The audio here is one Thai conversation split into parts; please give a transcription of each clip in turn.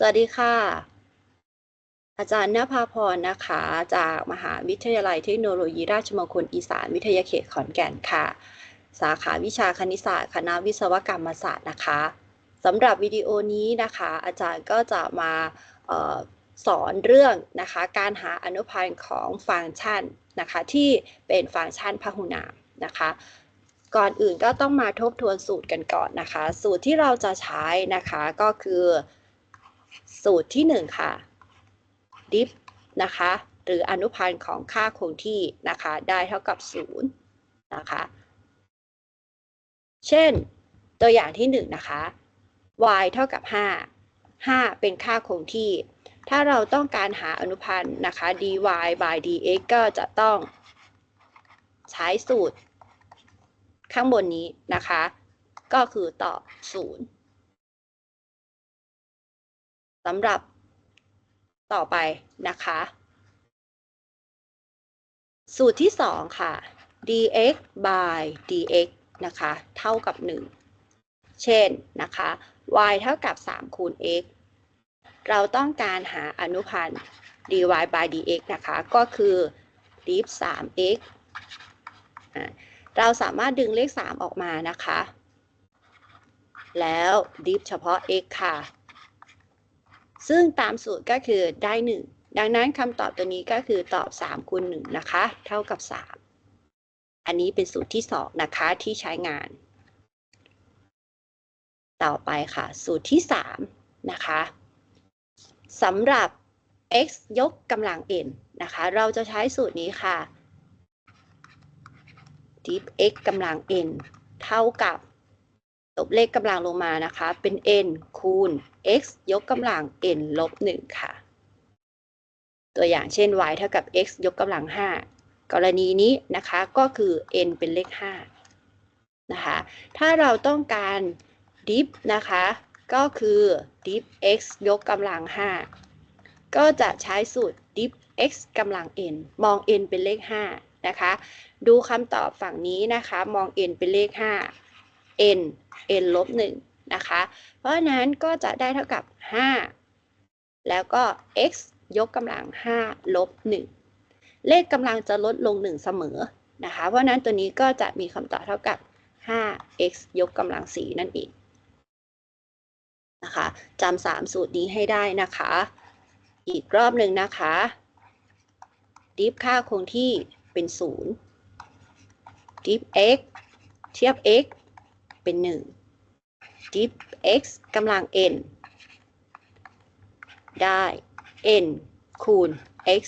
สวัสดีค่ะ อาจารย์นภาพรนะคะ จากมหาวิทยาลัยเทคโนโลยีราชมงคลอีสานวิทยาเขตขอนแก่นค่ะ สาขาวิชาคณิตศาสตร์คณะวิศวกรรมศาสตร์นะคะสำหรับวิดีโอนี้นะคะ อาจารย์ก็จะมาออสอนเรื่องนะคะการหาอนุพันธ์ของฟังก์ชันนะคะที่เป็นฟังก์ชันพหุนามนะคะก่อนอื่นก็ต้องมาทบทวนสูตรกันก่อนนะคะ สูตรที่เราจะใช้นะคะก็คือ สูตรที่ 1 ค่ะ diff นะคะ หรืออนุพันธ์ของค่าคงที่นะคะ ได้เท่ากับ 0 นะคะ เช่น ตัวอย่างที่ 1 นะคะ y เท่ากับ 5 5 เป็นค่าคงที่ ถ้าเราต้องการหาอนุพันธ์นะคะ dy by dx ก็จะต้องใช้สูตรข้างบนนี้นะคะ ก็คือตอบ 0 สำหรับต่อไปนะคะ สูตรที่ 2 ค่ะ dx by dx นะคะ เท่ากับ 1 เช่นนะคะ y เท่ากับ 3 คูณ x เราต้องการหาอนุพันธ์ dy by dx นะคะ ก็คือ d 3x เราสามารถดึงเลข 3 ออกมานะคะ แล้ว div เฉพาะ x ค่ะ ซึ่งตามสูตรก็คือได้ 1 ดังนั้นคำตอบตัวนี้ก็คือตอบ 3คูณ1นะคะ เท่ากับ 3 อันนี้เป็นสูตรที่ 2 นะคะที่ใช้งาน ต่อไปค่ะ สูตรที่ 3 นะคะสำหรับ x ยกกำลัง n นะคะ เราจะใช้สูตรนี้ค่ะ div x กำลัง n เท่ากับ ลบเลขกำลังลงมานะคะ เป็น n คูณ x ยกกำลัง n ลบ1ค่ะ ตัวอย่างเช่น y เท่ากับ x ยกกำลัง 5 กรณีนี้นะคะก็คือ n เป็นเลข 5 นะคะ ถ้าเราต้องการ div นะคะ ก็คือ div x ยกกำลัง 5 ก็จะใช้สูตร div x กำลัง n มอง n เป็นเลข 5 นะคะ ดูคำตอบฝั่งนี้นะคะ มอง n เป็นเลข 5 n n ลบ1นะคะ เพราะฉะนั้นก็จะได้เท่ากับ 5 แล้วก็ x ยกกำลัง 5 ลบ 1 เลขกำลังจะลดลง 1 เสมอนะคะ เพราะนั้นตัวนี้ก็จะมีคำตอบเท่ากับ 5x ยกกำลัง 4 นั่นเองนะคะจำสามสูตรนี้ให้ได้นะคะ อีกรอบหนึ่งนะคะดิฟค่าคงที่เป็น 0ดิฟ x เทียบ x เป็น 1 ดิฟ x กำลัง n ได้ n คูณ x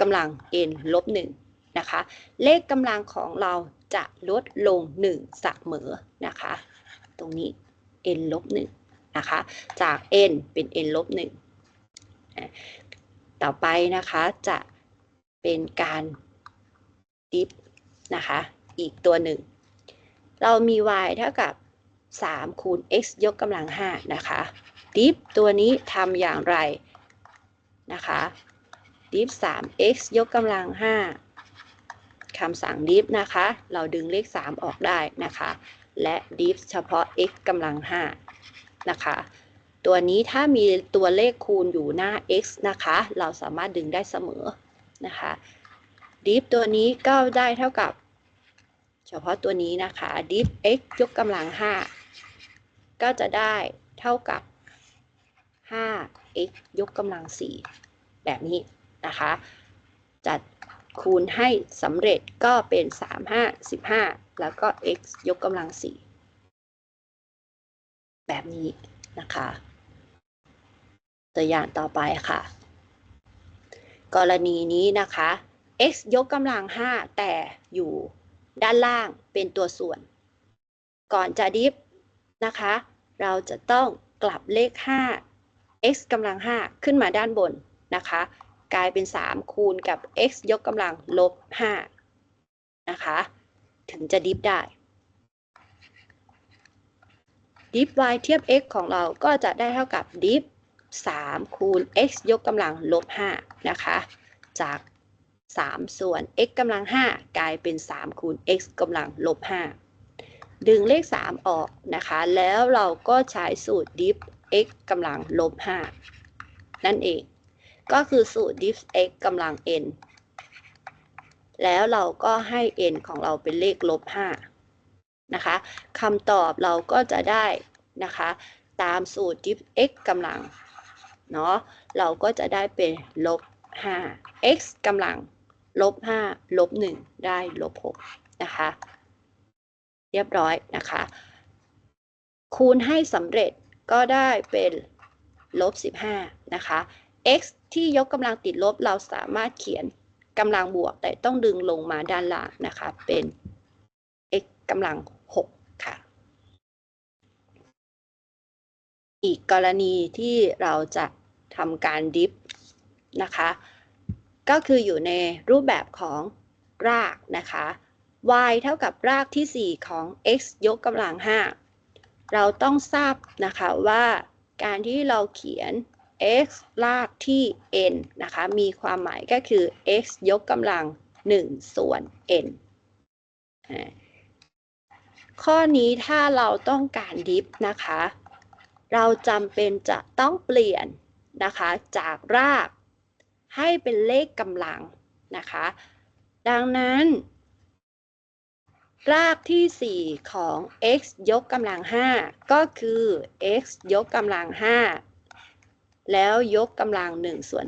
กำลัง n ลบ1นะคะ เลขกำลังของเราจะลดลง1เสมอนะคะ ตรงนี้ n ลบ1นะคะ จาก n เป็น n ลบ1ต่อไปนะคะจะเป็นการดิฟนะคะ อีกตัวหนึ่ง เรามี y เท่ากับ 3 คูณ x ยกกำลัง 5 นะคะ ดิฟตัวนี้ทำอย่างไรนะคะ ดิฟ 3x ยกกำลัง 5คำสั่งดิฟนะคะ เราดึงเลข 3 ออกได้นะคะ และดิฟเฉพาะ x กำลัง 5 นะคะ ตัวนี้ถ้ามีตัวเลขคูณอยู่หน้า x นะคะ เราสามารถดึงได้เสมอนะคะ ดิฟตัวนี้ก็ได้เท่ากับ พาะตัวนี้นะคะดิฟ x ยกกำลัง 5 ก็จะได้เท่ากับ 5x ยกกำลัง 4 แบบนี้นะคะ จัดคูณให้สำเร็จก็เป็น 3 5 15 แล้วก็ x ยกกำลัง 4 แบบนี้นะคะ ตัวอย่างต่อไปค่ะ กรณีนี้นะคะ x ยกกำลัง 5 แต่อยู่ ด้านล่างเป็นตัวส่วน ก่อนจะดิฟนะคะ เราจะต้องกลับเลข 5 x กำลัง 5 ขึ้นมาด้านบนนะคะ กลายเป็น 3 คูณกับ x ยกกำลังลบ 5 นะคะ ถึงจะดิฟได้ดิฟ y เทียบ x ของเราก็จะได้เท่ากับดิฟ3คูณ x ยกกำลังลบ5นะคะ จาก 3 ส่วน x กำลัง 5 กลายเป็น 3 คูณ x กำลังลบ 5 ดึงเลข 3 ออกนะคะ แล้วเราก็ใช้สูตรดิฟ x กำลังลบนั่นเอง ก็คือสูตร dif x กำลัง n แล้วเราก็ให้ n ของเราเป็นเลขลบ 5 นะคะคำตอบเราก็จะได้นะคะ ตามสูตร diff x กำลัง เนาะ เราก็จะได้เป็นลบ5 x กำลัง ลบ5ลบ1ได้ลบ6นะคะ เรียบร้อยนะคะ คูณให้สำเร็จก็ได้เป็นลบ15นะคะ x ที่ยกกำลังติดลบเราสามารถเขียนกำลังบวกแต่ต้องดึงลงมาด้านล่างนะคะ เป็น x กำลัง6ค่ะ อีกกรณีที่เราจะทำการดิฟนะคะ ก็คืออยู่ในรูปแบบของรากนะคะ y เท่ากับรากที่ 4 ของ x ยกกำลัง 5 เราต้องทราบนะคะว่าการที่เราเขียน x รากที่ n นะคะ มีความหมายก็คือ x ยกกำลัง 1 ส่วน n ข้อนี้ถ้าเราต้องการดิฟนะคะ เราจำเป็นจะต้องเปลี่ยนนะคะจากราก ให้เป็นเลขกำลังนะคะ ดังนั้น รากที่ 4 ของ x ยกกำลัง 5 ก็คือ x ยกกำลัง 5 แล้วยกกำลัง1ส่วน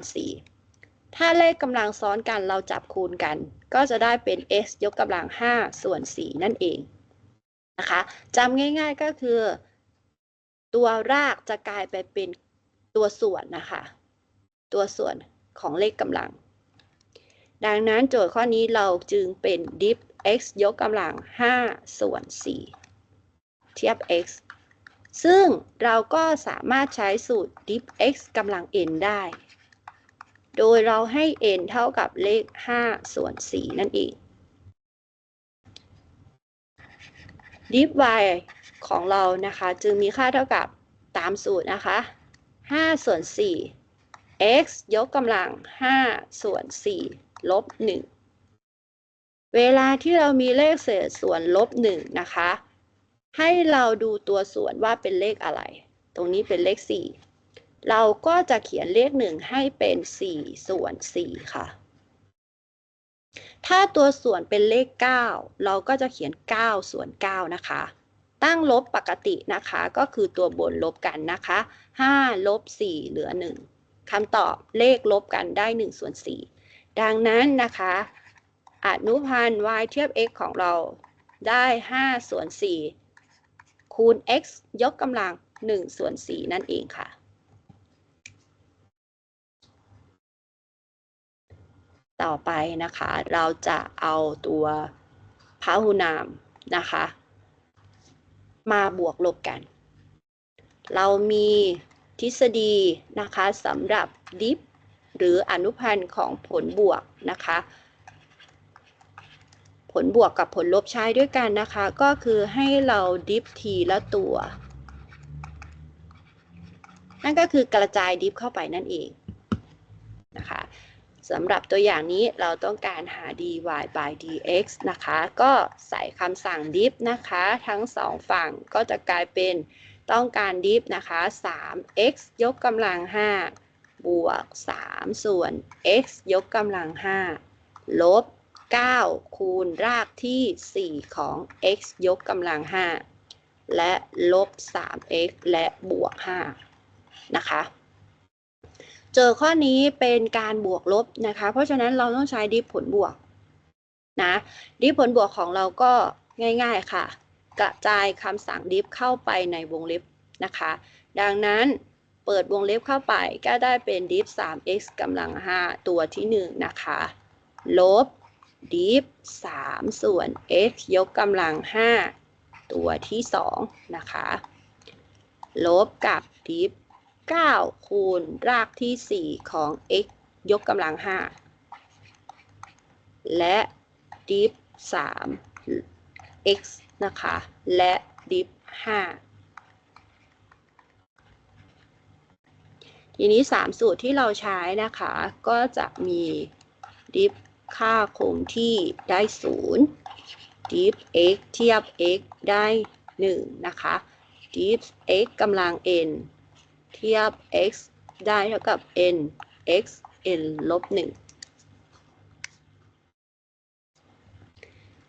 4ถ้าเลขกำลังซ้อนกันเราจับคูณกัน ก็จะได้เป็น x ยกกำลัง 5 ส่วน 4 นั่นเองนะคะจำง่ายๆก็คือ ตัวรากจะกลายไปเป็นตัวส่วนนะคะ ตัวส่วน ของเลขกำลัง ดังนั้นโจทย์ข้อนี้เราจึงเป็น diff x ยกกำลัง 5 ส่วน 4 เทียบ x ซึ่งเราก็สามารถใช้สูตร diff x กำลัง n ได้ โดยเราให้ n เท่ากับเลข 5 ส่วน 4 นั่นเอง diff y ของเรานะคะ จึงมีค่าเท่ากับตามสูตรนะคะ 5 ส่วน 4 x ยกกำลัง 5 ส่วน 4 ลบ 1 เวลาที่เรามีเลขเศษส่วนลบ 1 นะคะ ให้เราดูตัวส่วนว่าเป็นเลขอะไร ตรงนี้เป็นเลข 4 เราก็จะเขียนเลข 1 ให้เป็น 4 ส่วน 4 ค่ะ ถ้าตัวส่วนเป็นเลข 9 เราก็จะเขียน 9 ส่วน 9 นะคะ ตั้งลบปกตินะคะ ก็คือตัวบนลบกันนะคะ 5 ลบ 4 เหลือ 1 คำตอบเลขลบกันได้1ส่วน4ดังนั้นนะคะอนุพันธ์ y เทียบ x ของเราได้5ส่วน4คูณ x ยกกำลัง1ส่วน4นั่นเองค่ะ ต่อไปนะคะเราจะเอาตัวพหุนามนะคะ มาบวกลบกัน เรามี ทฤษฎีนะคะสำหรับดิฟหรืออนุพันธ์ของผลบวกนะคะ ผลบวกกับผลลบใช้ด้วยกันนะคะ ก็คือให้เราดิฟทีละตัว นั่นก็คือกระจายดิฟเข้าไปนั่นเองนะคะสำหรับตัวอย่างนี้เราต้องการหา dy by dx นะคะ ก็ใส่คำสั่ง diff นะคะ ทั้งสองฝั่งก็จะกลายเป็น ต้องการ diff นะคะ 3x ยกกำลัง 5 บวก 3 ส่วน x ยกกำลัง 5 ลบ 9 คูณรากที่ 4 ของ x ยกกำลัง 5 และลบ 3x และบวก 5 นะคะ เจอข้อนี้เป็นการบวกลบนะคะ เพราะฉะนั้นเราต้องใช้ดิฟผลบวกนะดิฟผลบวกของเราก็ง่าย ๆ ค่ะ กระจายคำสั่งดิฟเข้าไปในวงเล็บนะคะ ดังนั้นเปิดวงเล็บเข้าไปก็ได้เป็นดิฟ 3x กำลัง 5 ตัวที่ 1 นะคะ ลบดิฟ3ส่วน x ยกกำลัง 5 ตัวที่ 2 นะคะ ลบกับดิฟ9คูณรากที่ 4 ของ x ยกกำลัง 5 และดิฟ3 x นะคะ และดิฟ5ทีนี้ 3 สูตรที่เราใช้นะคะ ก็จะมีดิฟค่าคงที่ได้0ดิฟ x เทียบ x ได้ 1 นะคะดิฟ x กำลัง n เทียบ x ได้เท่ากับ n x n ลบ 1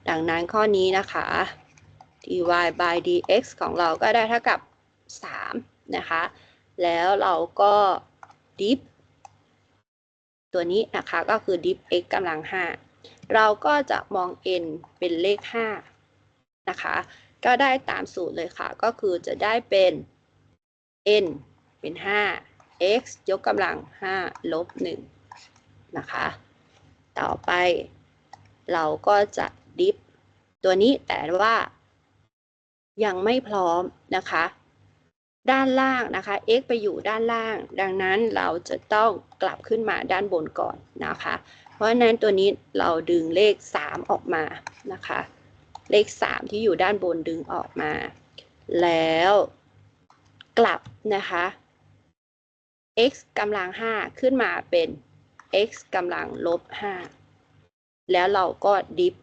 ดังนั้นข้อนี้นะคะ dy by dx ของเราก็ได้เท่ากับ 3 นะคะ แล้วเราก็ดิฟตัวนี้นะคะก็คือดิฟ x กำลัง 5 เราก็จะมอง n เป็นเลข 5 นะคะ ก็ได้ตามสูตรเลยค่ะ ก็คือจะได้เป็น n เป็น 5 x ยกกำลัง 5 ลบ 1 นะคะ ต่อไปเราก็จะดิฟตัวนี้แต่ว่า ยังไม่พร้อมนะคะ ด้านล่างนะคะ x ไปอยู่ด้านล่าง ดังนั้นเราจะต้องกลับขึ้นมาด้านบนก่อนนะคะ เพราะฉะนั้นตัวนี้เราดึงเลข 3 ออกมานะคะ เลข 3 ที่อยู่ด้านบนดึงออกมา แล้วกลับนะคะ x กำลัง 5 ขึ้นมาเป็น x กำลังลบ 5 แล้วเราก็ดิฟ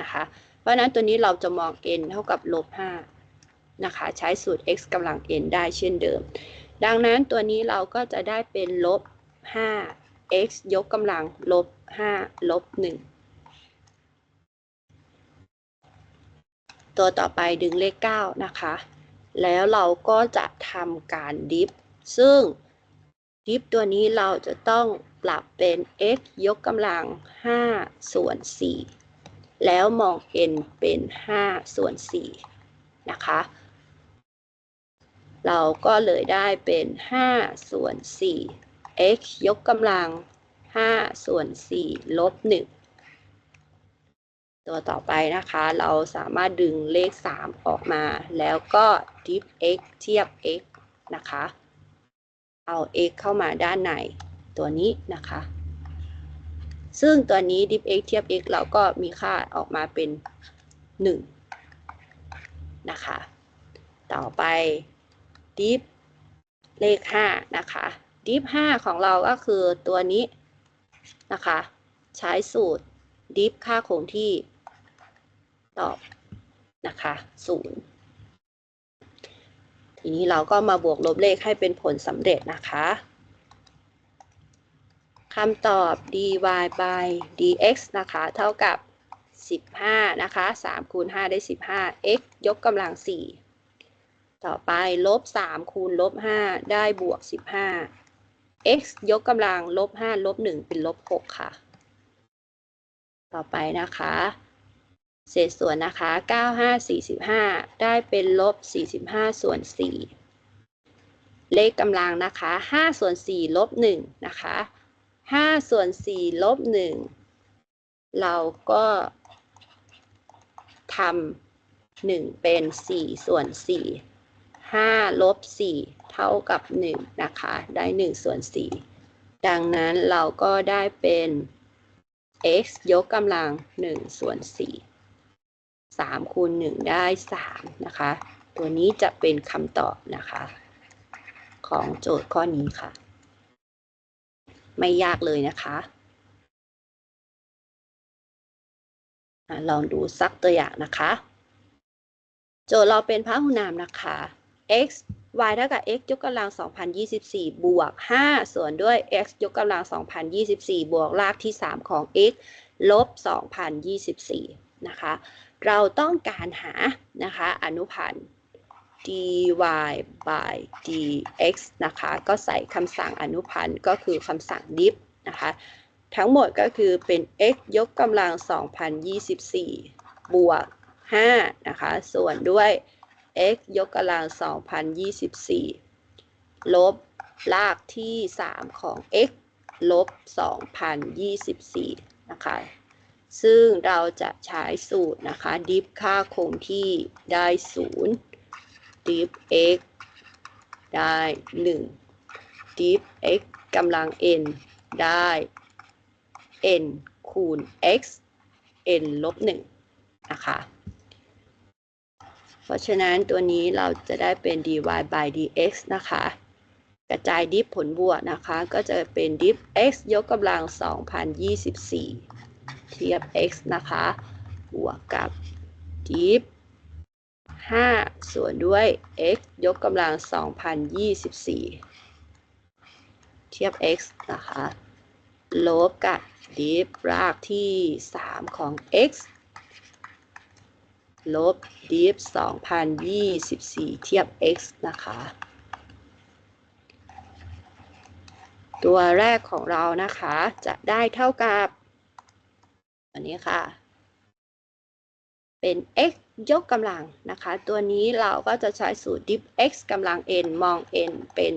นะคะ เพราะฉะนั้นตัวนี้เราจะมอง n เท่ากับลบ5นะคะ ใช้สูตร x กำลัง n ได้เช่นเดิม ดังนั้นตัวนี้เราก็จะได้เป็นลบ5 x ยกกำลังลบ5ลบ1ตัวต่อไปดึงเลข 9 นะคะ แล้วเราก็จะทำการดิฟ ซึ่งดิฟตัวนี้เราจะต้องปรับเป็น x ยกกำลัง5ส่วน4 แล้วมอง n เป็น5ส่วน4นะคะ เราก็เลยได้เป็น5ส่วน4 x ยกกำลัง5ส่วน4ลบ1ตัวต่อไปนะคะ เราสามารถดึงเลข 3 ออกมา แล้วก็ดิฟ x เทียบ x นะคะ เอา x เข้ามาด้านในตัวนี้นะคะ ซึ่งตัวนี้ diff x เทียบ x เราก็มีค่าออกมาเป็น 1 นะคะ ต่อไป diff เลข 5 นะคะ diff 5 ของเราก็คือตัวนี้นะคะ ใช้สูตร diff ค่าคงที่ ตอบนะคะ0ทีนี้เราก็มาบวกลบเลขให้เป็นผลสำเร็จนะคะ คำตอบ dy by dx นะคะ เท่ากับ 15 นะคะ 3 คูณ 5 ได้ 15 x ยกกำลัง 4 ต่อไปลบ 3 คูณลบ 5 ได้บวก 15 x ยกกำลังลบ 5 ลบ 1 เป็นลบ 6 ค่ะ ต่อไปนะคะ เศษส่วนนะคะ 95 45 ได้เป็นลบ 45 ส่วน 4 เลขกำลังนะคะ 5 ส่วน 4 ลบ 1 นะคะ 5 ส่วน 4 ลบ 1 เราก็ทำ1เป็น 4 ส่วน 4 5 ลบ 4 เท่ากับ 1 นะคะ ได้ 1 ส่วน 4 ดังนั้นเราก็ได้เป็น x ยกกำลัง 1 ส่วน 4 3 คูณ 1 ได้ 3 นะคะ ตัวนี้จะเป็นคำตอบนะคะ ของโจทย์ข้อนี้ค่ะ ไม่ยากเลยนะคะลองดูสักตัวอย่างนะคะ โจทย์เราเป็นพหุนามนะคะ x y เท่ากับ x ยกกำลัง 2024 บวก 5 ส่วนด้วย x ยกกำลัง 2024 บวกรากที่ 3 ของ x ลบ 2024 นะคะ เราต้องการหานะคะอนุพันธ์ dy by dx นะคะ ก็ใส่คำสั่งอนุพันธ์ก็คือคำสั่ง diff นะคะ ทั้งหมดก็คือเป็น x ยกกำลัง 2024 บวก 5 นะคะ ส่วนด้วย x ยกกำลัง 2024 ลบรากที่ 3 ของ x ลบ 2024 นะคะ ซึ่งเราจะใช้สูตรนะคะ ดิฟค่าคงที่ได้ 0 ดิฟ x ได้1ดิฟ x กำลัง n ได้ n คูณ x n ลบ1นะคะ เพราะฉะนั้นตัวนี้เราจะได้เป็น dy by dx นะคะ กระจายดิฟผลบวกนะคะ ก็จะเป็นดิฟ x ยกกำลัง 2024 เทียบ x นะคะ บวกกับดิฟ 5 ส่วนด้วย x ยกกำลัง 2024 เทียบ x นะคะ ลบกับดิฟรากที่ 3 ของ x ลบดิฟ2024 เทียบ x นะคะ ตัวแรกของเรานะคะจะได้เท่ากับ อันนี้ค่ะ เป็น x ยกกำลังนะคะ ตัวนี้เราก็จะใช้สูตร diff x กำลัง n มอง n เป็น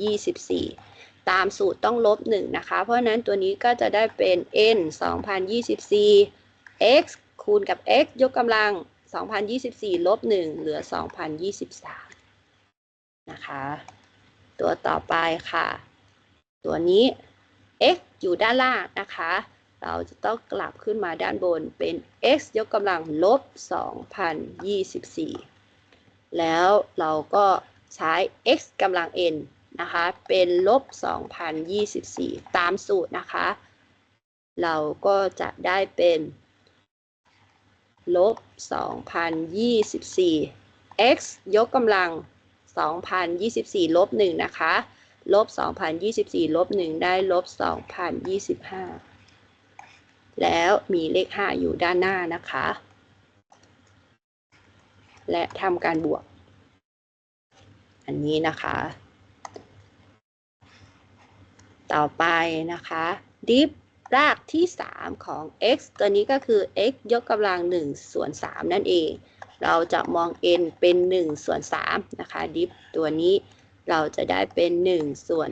2024 ตามสูตรต้องลบ 1 นะคะ เพราะฉะนั้นตัวนี้ก็จะได้เป็น n 2024 x คูณกับ x ยกกำลัง 2024 ลบ 1 เหลือ 2023 นะคะ ตัวต่อไปค่ะ ตัวนี้ x อยู่ด้านล่างนะคะ เราจะต้องกลับขึ้นมาด้านบนเป็น x ยกกำลังลบ 2024 แล้วเราก็ใช้ x กำลัง n นะคะ เป็นลบ 2024 ตามสูตรนะคะ เราก็จะได้เป็นลบ 2024 x ยกกำลัง 2024 ลบ 1 นะคะ ลบ 2024 ลบ 1 ได้ลบ 2025 แล้วมีเลข 5 อยู่ด้านหน้านะคะ และทำการบวก อันนี้นะคะ ต่อไปนะคะ ดิฟรากที่ 3 ของ x ตัวนี้ก็คือ x ยกกำลัง1ส่วน3นั่นเอง เราจะมอง n เป็น1ส่วน3นะคะ ดิฟตัวนี้เราจะได้เป็น1ส่วน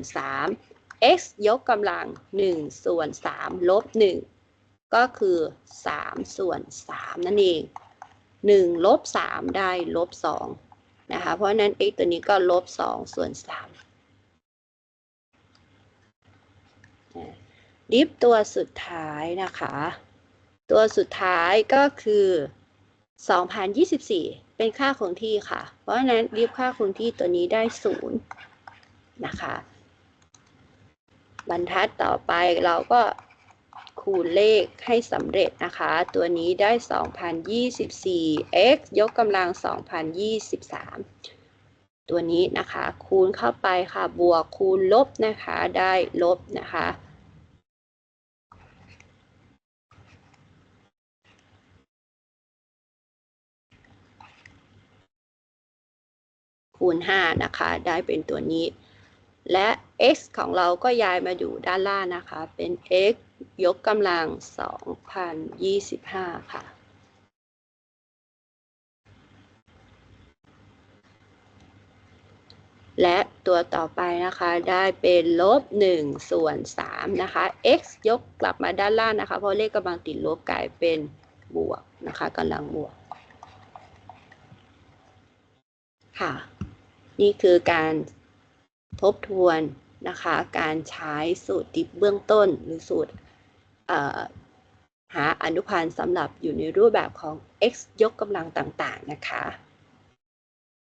3 x ยกกำลัง1ส่วน3ลบ1 ก็คือ 3 ส่วน 3 นั่นเอง 1 ลบ 3 ได้ลบ 2 นะคะ เพราะฉะนั้น x ตัวนี้ก็ลบ 2 ส่วน 3 ดิฟตัวสุดท้ายนะคะ ตัวสุดท้ายก็คือ 2024 เป็นค่าคงที่ค่ะ เพราะฉะนั้นดิฟค่าคงที่ตัวนี้ได้ 0 นะคะ บรรทัดต่อไปเราก็ คูณเลขให้สำเร็จนะคะ ตัวนี้ได้ 2024 x ยกกำลัง 2023 ตัวนี้นะคะ คูณเข้าไปค่ะ บวกคูณลบนะคะ ได้ลบนะคะคูณ 5 นะคะ ได้เป็นตัวนี้ และ x ของเราก็ย้ายมาอยู่ด้านล่างนะคะ เป็น x ยกกำลัง 2025 ค่ะ และตัวต่อไปนะคะได้เป็นลบ1ส่วน3นะคะ x ยกกลับมาด้านล่างนะคะ เพราะเลขกำลังติดลบกลายเป็นบวกนะคะกำลังบวก ค่ะ นี่คือการทบทวนนะคะ การใช้สูตรดิฟเบื้องต้นหรือสูตร หาอนุพันธ์สำหรับอยู่ในรูปแบบของ x ยกกำลังต่างๆนะคะ